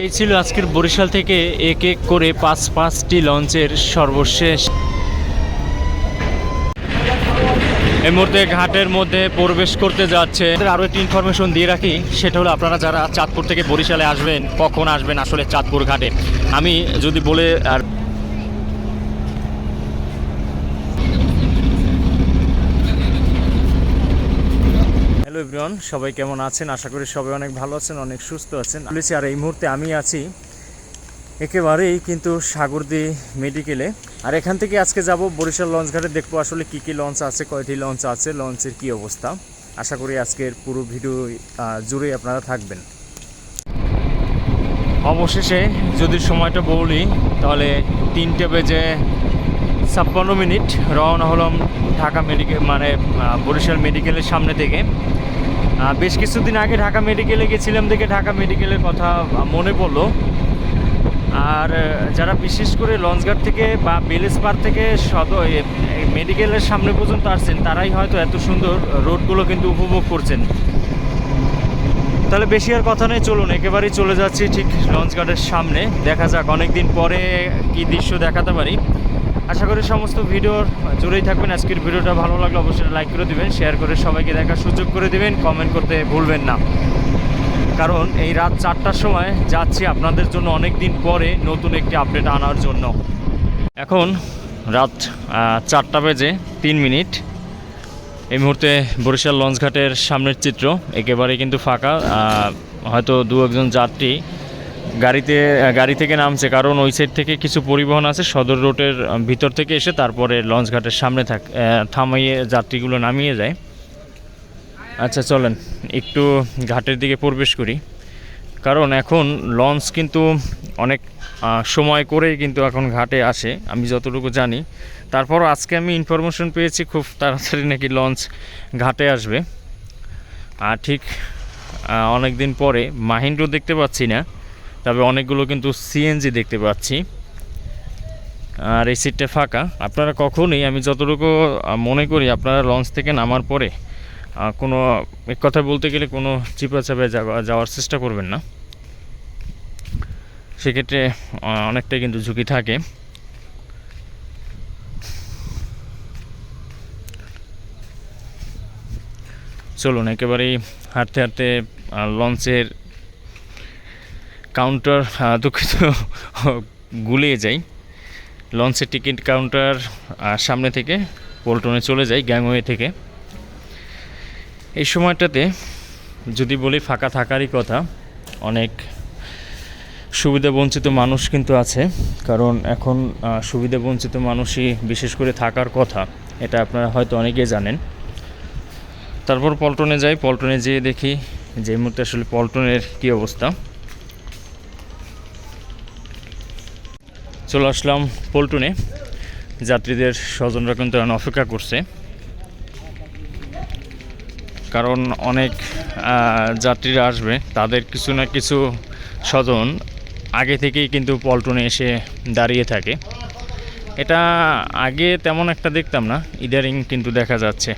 এই ছিল আজকের বরিশাল থেকে এক এক করে পাঁচ পাঁচটি লঞ্চের সর্বশেষ। এই মুহূর্তে ঘাটের মধ্যে প্রবেশ করতে যাচ্ছে। আরও একটি ইনফরমেশন দিয়ে রাখি, সেটা হলো আপনারা যারা চাঁদপুর থেকে বরিশালে আসবেন, কখন আসবেন আসলে চাঁদপুর ঘাটে? আমি যদি বলে আর এভরিওয়ান সবাই কেমন আছেন? আশা করি সবাই অনেক ভালো আছেন, অনেক সুস্থ আছেন। বলেছি আর এই মুহূর্তে আমি আছি একেবারেই কিন্তু সাগরদি মেডিকেলে আর এখান থেকে আজকে যাব বরিশাল লঞ্চ ঘাটে, দেখব আসলে কি কি লঞ্চ আছে, কয়টি লঞ্চ আছে, লঞ্চের কি অবস্থা। আশা করি আজকের পুরো ভিডিও জুড়েই আপনারা থাকবেন। অবশেষে যদি সময়টা বলি, তাহলে তিনটে বেজে ছাপ্পান্ন মিনিট। রওনা হলাম ঢাকা মেডিকেল মানে বরিশাল মেডিকেলের সামনে থেকে। বেশ কিছুদিন আগে ঢাকা মেডিকেলে গেছিলাম দেখে ঢাকা মেডিকেলের কথা মনে পড়ল। আর, যারা বিশেষ করে লঞ্চঘাট থেকে বা বেলেস পার থেকে এই মেডিকেলের সামনে পর্যন্ত আসছেন, তারাই হয়তো এত সুন্দর রোডগুলো কিন্তু উপভোগ করছেন। তাহলে বেশি আর কথা নেই, চলুন, একেবারেই চলে যাচ্ছি ঠিক লঞ্চঘাটের সামনে। দেখা যাক অনেকদিন পরে কি দৃশ্য দেখাতে পারি। আশা করি সমস্ত ভিডিওর জুড়েই থাকবেন। আজকের ভিডিওটা ভালো লাগলে অবশ্যই লাইক করে দিবেন শেয়ার করে সবাইকে দেখার সুযোগ করে দিবেন কমেন্ট করতে ভুলবেন না। কারণ এই রাত চারটার সময় যাচ্ছি আপনাদের জন্য অনেক দিন পরে নতুন একটি আপডেট আনার জন্য। এখন রাত চারটা বেজে তিন মিনিট। এই মুহূর্তে বরিশাল লঞ্চঘাটের সামনের চিত্র একেবারে কিন্তু ফাঁকা। হয়তো দু একজন যাত্রী গাড়িতে গাড়ি থেকে নামছে, কারণ ওই সাইড থেকে কিছু পরিবহন আছে, সদর রোডের ভিতর থেকে এসে তারপরে লঞ্চ ঘাটের সামনে থাক থামাইয়ে যাত্রীগুলো নামিয়ে যায়। আচ্ছা চলেন, একটু ঘাটের দিকে প্রবেশ করি। কারণ এখন লঞ্চ কিন্তু অনেক সময় করেই কিন্তু এখন ঘাটে আসে, আমি যতটুকু জানি। তারপরও আজকে আমি ইনফরমেশন পেয়েছি, খুব তাড়াতাড়ি নাকি লঞ্চ ঘাটে আসবে। আর ঠিক অনেক দিন পরে মাহিন্দ্র দেখতে পাচ্ছি না। তবে অনেকগুলো কিন্তু সিএনজি দেখতে পাচ্ছি। আর এই সিটটা ফাঁকা। আপনারা কখনোই, আমি যতটুকু মনে করি, আপনারা লঞ্চ থেকে নামার পরে কোনো, এক কথা বলতে গেলে কোনো চিপা চাপে যাওয়া- যাওয়ার চেষ্টা করবেন না। সেক্ষেত্রে অনেকটাই কিন্তু ঝুঁকি থাকে। চলুন, একেবারেই হাঁটতে হাঁটতে লঞ্চের কাউন্টার দুঃখিত গুলিয়ে যাই লঞ্চের টিকিট কাউন্টার সামনে থেকে পল্টনে চলে যাই গ্যাংওয়ে থেকে। এই সময়টাতে যদি বলি ফাঁকা থাকারই কথা অনেক সুবিধা বঞ্চিত মানুষ কিন্তু আছে কারণ এখন আহ, সুবিধা বঞ্চিত মানুষই বিশেষ করে থাকার কথা এটা আপনারা হয়তো অনেকেই জানেন। তারপর পল্টনে যাই পল্টনে যেয়ে দেখি যে মুহূর্তে আসলে পল্টনের কী অবস্থা। চলে আসলাম পল্টনে। যাত্রীদের স্বজনরা কিন্তু এখন অপেক্ষা করছে। কারণ অনেক যাত্রীরা আসবে, তাদের কিছু না কিছু স্বজন আগে থেকেই কিন্তু পল্টনে এসে দাঁড়িয়ে থাকে। এটা আগে তেমন একটা দেখতাম না ইদারিং কিন্তু দেখা যাচ্ছে।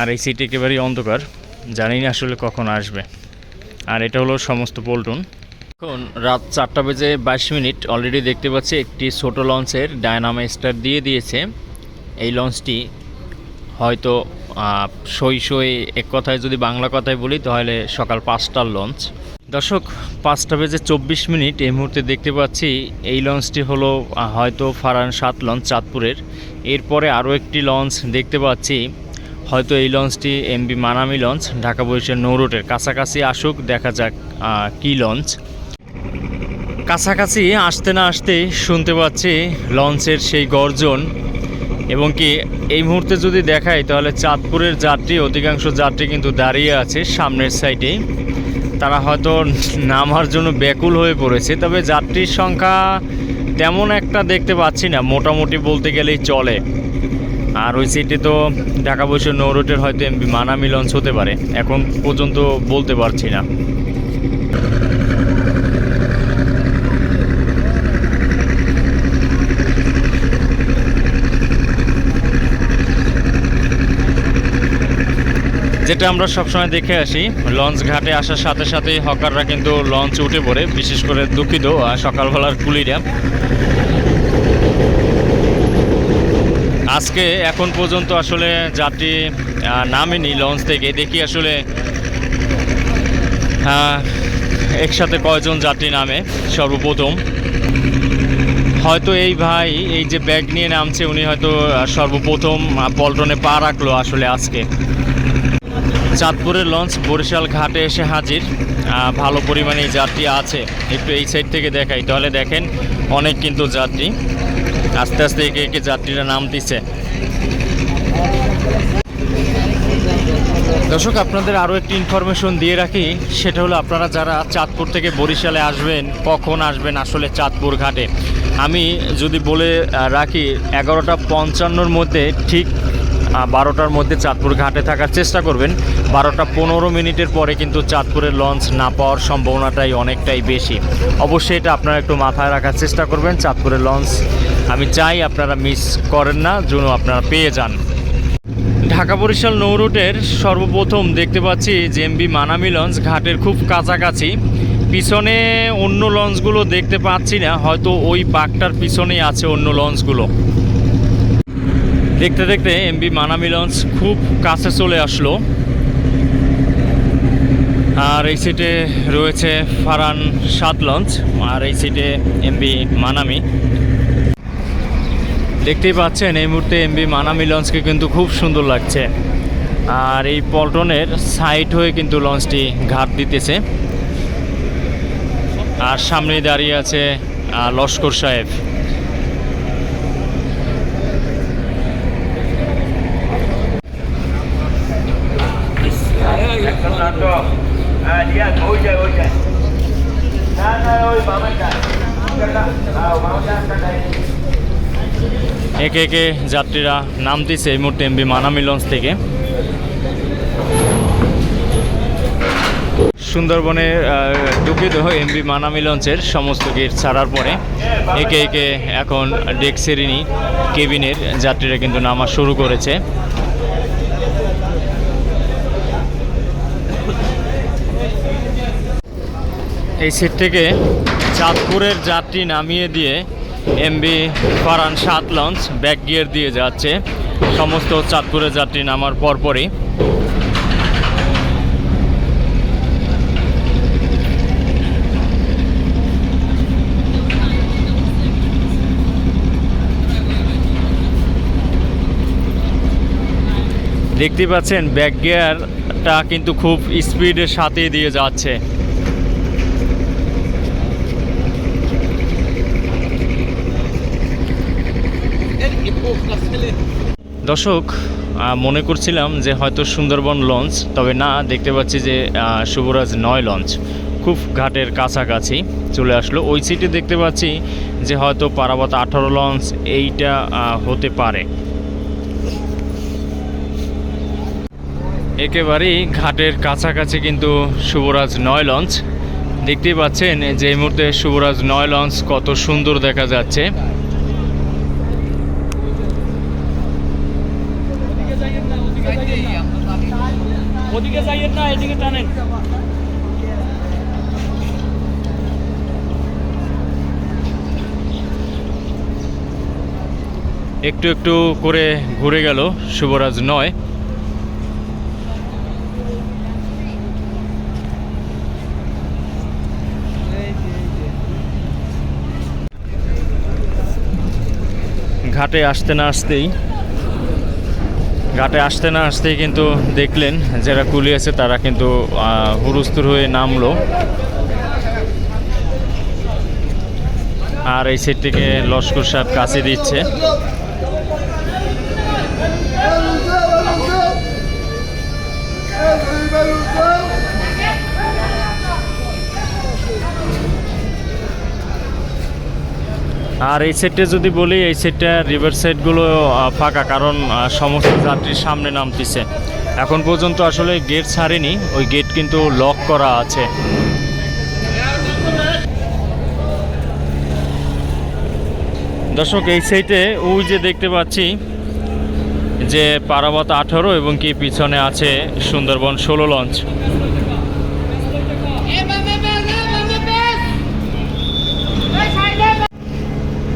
আর এই সিট একেবারেই অন্ধকার, জানি না আসলে কখন আসবে। আর এটা হলো সমস্ত পল্টন। এখন রাত চারটা বেজে বাইশ মিনিট অলরেডি দেখতে পাচ্ছি একটি ছোট লঞ্চের ডায়নামা স্টার দিয়ে দিয়েছে। এই লঞ্চটি হয়তো সই সই এক কথায় যদি বাংলা কথায় বলি, তাহলে সকাল পাঁচটার লঞ্চ। দর্শক, পাঁচটা বেজে চব্বিশ মিনিট এই মুহূর্তে দেখতে পাচ্ছি এই লঞ্চটি হলো হয়তো ফারান সাত লঞ্চ চাঁদপুরের। এরপরে আরও একটি লঞ্চ দেখতে পাচ্ছি, হয়তো এই লঞ্চটি এমবি মানামি লঞ্চ, ঢাকা বরিশাল নৌরোডের কাছাকাছি আসুক, দেখা যাক কী লঞ্চ। কাছাকাছি আসতে না আসতেই শুনতে পাচ্ছি লঞ্চের সেই গর্জন। এবং কি এই মুহূর্তে যদি দেখাই, তাহলে চাঁদপুরের যাত্রী, অধিকাংশ যাত্রী কিন্তু দাঁড়িয়ে আছে সামনের সাইডে তারা হয়তো নামার জন্য ব্যাকুল হয়ে পড়েছে, তবে যাত্রীর সংখ্যা তেমন একটা দেখতে পাচ্ছি না, মোটামুটি বলতে গেলেই চলে। আর ওই সিটে তো ঢাকা বৈশ্য নৌরোডের হয়তো এমবি মানামি লঞ্চ হতে পারে, এখন পর্যন্ত বলতে পারছি না। যেটা আমরা সবসময় দেখে আসি, লঞ্চ ঘাটে আসার সাথে সাথে হকাররা কিন্তু লঞ্চ উঠে পড়ে, বিশেষ করে দুঃখিত সকালবেলার কুলিরা। আজকে এখন পর্যন্ত আসলে যাত্রী নামেনি লঞ্চ থেকে। দেখি আসলে একসাথে কয়জন যাত্রী নামে, সর্বপ্রথম। হয়তো এই ভাই এই যে ব্যাগ নিয়ে নামছে, উনি হয়তো সর্বপ্রথম পল্টনে পা রাখল আসলে আজকে। চাঁদপুরের লঞ্চ বরিশাল ঘাটে এসে হাজির। ভালো পরিমাণে যাত্রী আছে। একটু এই সাইড থেকে দেখাই। তাহলে দেখেন, অনেক কিন্তু যাত্রী। আস্তে আস্তে একে একে যাত্রীরা নামতেছে। দর্শক, আপনাদের আরও একটি ইনফরমেশন দিয়ে রাখি। সেটা হলো আপনারা যারা চাঁদপুর থেকে বরিশালে আসবেন, কখন আসবেন আসলে চাঁদপুর ঘাটে? আমি যদি বলে রাখি, এগারোটা পঞ্চান্নর মধ্যে ঠিক বারোটার মধ্যে চাঁদপুর ঘাটে থাকার চেষ্টা করবেন। বারোটা পনেরো মিনিটের পরে কিন্তু চাঁদপুরের লঞ্চ না পাওয়ার সম্ভাবনাটাই অনেকটাই বেশি। অবশ্যই এটা আপনারা একটু মাথায় রাখার চেষ্টা করবেন। চাঁদপুরের লঞ্চ আমি চাই আপনারা মিস করেন না, যেন আপনারা পেয়ে যান। ঢাকা বরিশাল নৌ রুটের সর্বপ্রথম দেখতে পাচ্ছি জেএমবি মানামি লঞ্চ ঘাটের খুব কাছাকাছি। পিছনে অন্য লঞ্চগুলো দেখতে পাচ্ছি না, হয়তো ওই বাঘটার পিছনেই আছে অন্য লঞ্চগুলো। দেখতে দেখতে এমবি মানামি লঞ্চ খুব কাছে চলে আসলো। আর এই সিটে রয়েছে ফারান সাত লঞ্চ আর এই সিটে এমবি মানামি। দেখতেই পাচ্ছেন, এই মুহূর্তে এমবি মানামি লঞ্চকে কিন্তু খুব সুন্দর লাগছে। আর এই পল্টনের সাইড হয়ে কিন্তু লঞ্চটি ঘাট দিতেছে। আর সামনে দাঁড়িয়ে আছে লস্কর সাহেব। একে একে যাত্রীরা নামতেছে এই মুহূর্তে এমবি মানামি লঞ্চ থেকে। সুন্দরবনে দুঃখিত, এমবি মানামি লঞ্চের সমস্ত গেট ছাড়ার পরে একে একে এখন ডেক সেরিনি কেবিনের যাত্রীরা কিন্তু নামা শুরু করেছে। এই সিট থেকে চাঁদপুরের যাত্রী নামিয়ে দিয়ে এমবি ফারান সাত লঞ্চ ব্যাক গিয়ার দিয়ে যাচ্ছে। সমস্ত চাঁদপুরের যাত্রী নামার পরপরই। দেখতে পাচ্ছেন ব্যাক গিয়ারটা কিন্তু খুব স্পিডের সাথে দিয়ে যাচ্ছে। দর্শক মনে করছিলাম যে হয়তো সুন্দরবন লঞ্চ, তবে না, দেখতে পাচ্ছি যে শুভরাজ নয় লঞ্চ। খুব ঘাটের কাছাকাছি চলে আসলো। ওই সিটে দেখতে পাচ্ছি যে হয়তো পারাবত আঠারো লঞ্চ, এইটা হতে পারে। একেবারেই ঘাটের কাছাকাছি কিন্তু শুভরাজ নয় লঞ্চ। দেখতেই পাচ্ছেন যে এই মুহূর্তে শুভরাজ নয় লঞ্চ কত সুন্দর দেখা যাচ্ছে। ওদিকে যাইয়েন না, এদিকে টানেন। একটু একটু করে ঘুরে গেল শুভরাজ নয়। ঘাটে আসতে না আসতেই ঘাটে আসতে না আসতেই কিন্তু দেখলেন যারা কুলি আছে, তারা কিন্তু হুরুস্তুর হয়ে নামলো। আর এই থেকে লস্কর সাহেব কাছে দিচ্ছে। আর এই সেটটা যদি বলি, এই সেটটা রিভার সাইডগুলো ফাঁকা, কারণ সমস্ত যাত্রীর সামনে নামতেছে। এখন পর্যন্ত আসলে গেট ছাড়েনি, ওই গেট কিন্তু লক করা আছে। দর্শক, এই সাইডে ওই যে দেখতে পাচ্ছি যে পারাবত আঠারো এবং কি পিছনে আছে সুন্দরবন ষোলো লঞ্চ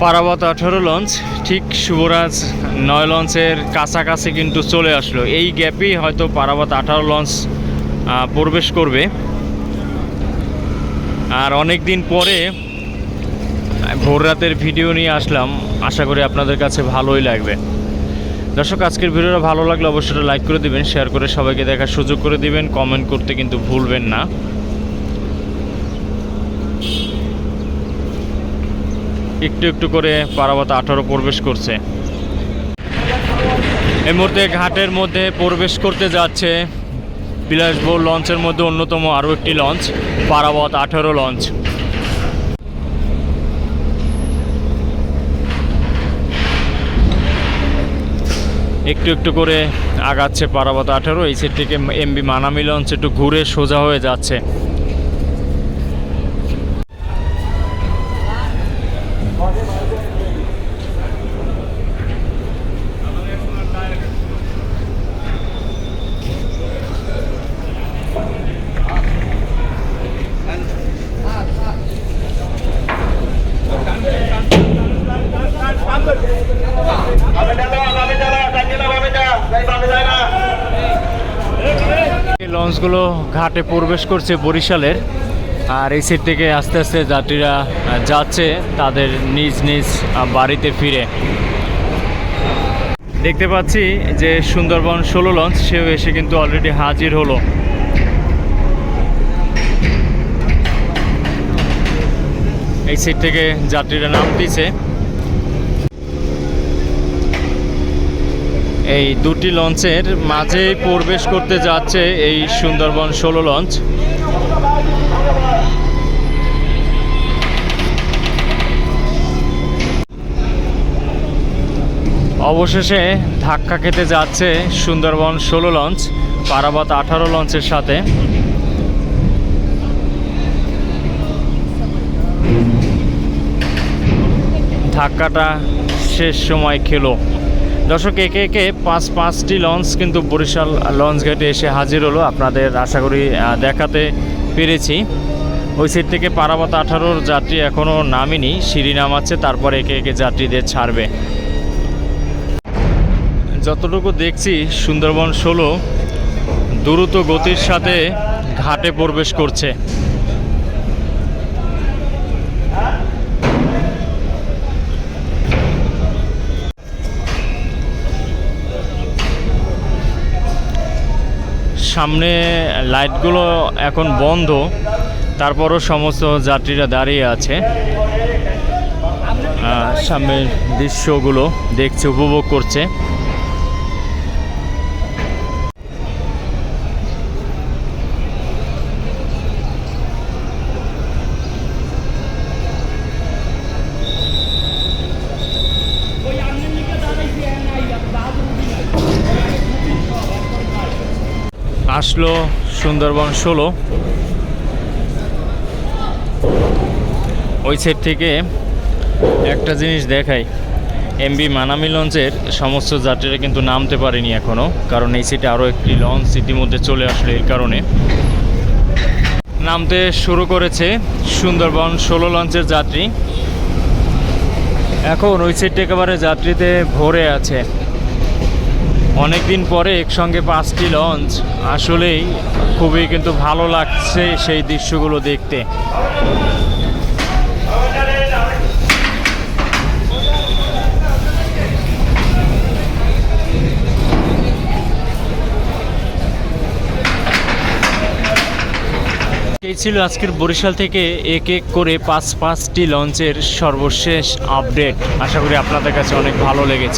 পারাবত আঠারো লঞ্চ ঠিক শুভরাজ নয় লঞ্চের কাছাকাছি কিন্তু চলে আসলো। এই গ্যাপেই হয়তো পারাবত আঠারো লঞ্চ প্রবেশ করবে। আর অনেক দিন পরে ভোর রাতের ভিডিও নিয়ে আসলাম। আশা করি আপনাদের কাছে ভালোই লাগবে। দর্শক, আজকের ভিডিওটা ভালো লাগলে অবশ্যই লাইক করে দিবেন শেয়ার করে সবাইকে দেখার সুযোগ করে দিবেন। কমেন্ট করতে কিন্তু ভুলবেন না। একটু একটু করে পারাবত আঠারো প্রবেশ করছে। এই মুহূর্তে ঘাটের মধ্যে প্রবেশ করতে যাচ্ছে বিলাসবহুল লঞ্চের মধ্যে অন্যতম আরও একটি লঞ্চ পারাবত আঠারো লঞ্চ। একটু একটু করে আগাচ্ছে পারাবত আঠারো, এই থেকে এমবি মানামি লঞ্চ একটু ঘুরে সোজা হয়ে যাচ্ছে বামে চালা বামে চালা সাইকেলটা বামে যা তাই বামে যায় না এই লঞ্চগুলো ঘাটে প্রবেশ করছে বরিশালের। আর এই সাইড থেকে আস্তে আস্তে যাত্রীরা যাচ্ছে তাদের নিজ নিজ বাড়িতে ফিরে। দেখতে পাচ্ছি যে সুন্দরবন ষোলো লঞ্চ, সেও এসে কিন্তু অলরেডি হাজির হলো। এই সাইড থেকে যাত্রীরা নামতেছে। এই দুটি লঞ্চের মাঝেই প্রবেশ করতে যাচ্ছে এই সুন্দরবন ষোলো লঞ্চ। অবশেষে ধাক্কা খেতে যাচ্ছে সুন্দরবন ষোলো লঞ্চ, পারাবত আঠারো লঞ্চের সাথে। ধাক্কাটা শেষ সময় খেলো। দর্শক, একে একে পাঁচ পাঁচটি লঞ্চ কিন্তু বরিশাল লঞ্চ ঘাটে এসে হাজির হলো। আপনাদের আশা করি দেখাতে পেরেছি। ওই সাইড থেকে পারাবত আঠারোর যাত্রী এখনও নামেনি, সিঁড়ি নামাচ্ছে, তারপর একে একে যাত্রীদের ছাড়বে। যতটুকু দেখছি, সুন্দরবন ষোলো দ্রুত গতির সাথে ঘাটে প্রবেশ করছে। সামনে লাইটগুলো এখন বন্ধ তারপরও সমস্ত যাত্রীরা দাঁড়িয়ে আছে। সামনের দৃশ্যগুলো দেখছে উপভোগ করছে ওই আমনের নিকে দাঁড়াইছি নাই বাহাদুর নাই আসলো সুন্দরবন ষোলো। ওই সাইড থেকে একটা জিনিস দেখাই। এমবি মানামি লঞ্চের সমস্ত যাত্রীরা কিন্তু নামতে পারেনি এখনও কারণ এই সিটে আরও একটি লঞ্চ ইতিমধ্যে চলে আসলো এর কারণে। নামতে শুরু করেছে সুন্দরবন ষোলো লঞ্চের যাত্রী। এখন ওই সাইডটা একেবারে যাত্রীতে ভরে আছে। অনেক দিন পরে একসঙ্গে পাঁচটি লঞ্চ। আসলেই খুবই কিন্তু ভালো লাগছে সেই দৃশ্যগুলো দেখতে। এই ছিল আজকের বরিশাল থেকে এক এক করে পাঁচ পাঁচটি লঞ্চের সর্বশেষ আপডেট। আশা করি আপনাদের কাছে অনেক ভালো লেগেছে।